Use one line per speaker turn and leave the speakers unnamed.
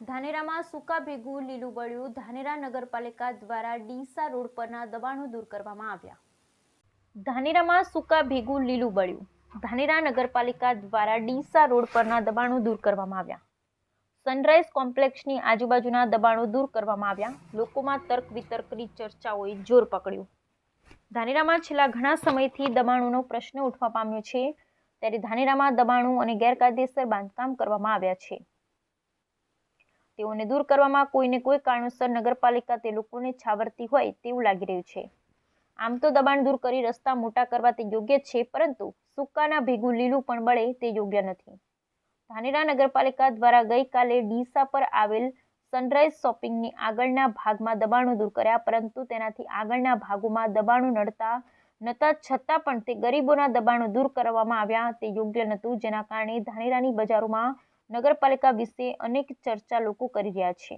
ધાનેરામાં સૂકા ભેગું લીલું બળ્યું ધાનેરા નગરપાલિકા દ્વારા ડીસા રોડ પરના દબાણો દૂર કરવામાં આવ્યા. ધાનેરામાં સૂકા ભેગું લીલું બળ્યું ધાનેરા નગરપાલિકા દ્વારા ડીસા રોડ પરના દબાણો દૂર કરવામાં આવ્યા. સનરાઈઝ કોમ્પ્લેક્ષની આજુબાજુના દબાણો દૂર કરવામાં આવ્યા. લોકોમાં તર્ક વિતર્કની ચર્ચાઓએ જોર પકડ્યું. ધાનેરામાં છેલ્લા ઘણા સમયથી દબાણોનો પ્રશ્ન ઉઠવા પામ્યો છે. ત્યારે ધાનેરામાં દબાણો અને ગેરકાયદેસર બાંધકામ કરવામાં આવ્યા છે. તેઓને દૂર કરવામાં કોઈને કોઈ કારણોસર નગરપાલિકા તે લોકોને છાવરતી હોય તેવું લાગી રહ્યું છે. આમ તો દબાણ દૂર કરી રસ્તા મોટા કરવા તે યોગ્ય છે, પરંતુ સુકાના ભેગું લીલું પણ બળે તે યોગ્ય નથી. ધાનેરા નગરપાલિકા દ્વારા ગઈકાલે ડીસા પર આવેલ સનરાઈઝ શોપિંગની આગળના ભાગમાં દબાણો દૂર કર્યા, પરંતુ તેનાથી આગળના ભાગોમાં દબાણો નડતા નતા, છતાં પણ તે ગરીબોના દબાણો દૂર કરવામાં આવ્યા. તે યોગ્ય નહોતું, જેના કારણે ધાનેરાની બજારોમાં નગરપાલિકા વિશે અનેક ચર્ચા લોકો કરી રહ્યા છે.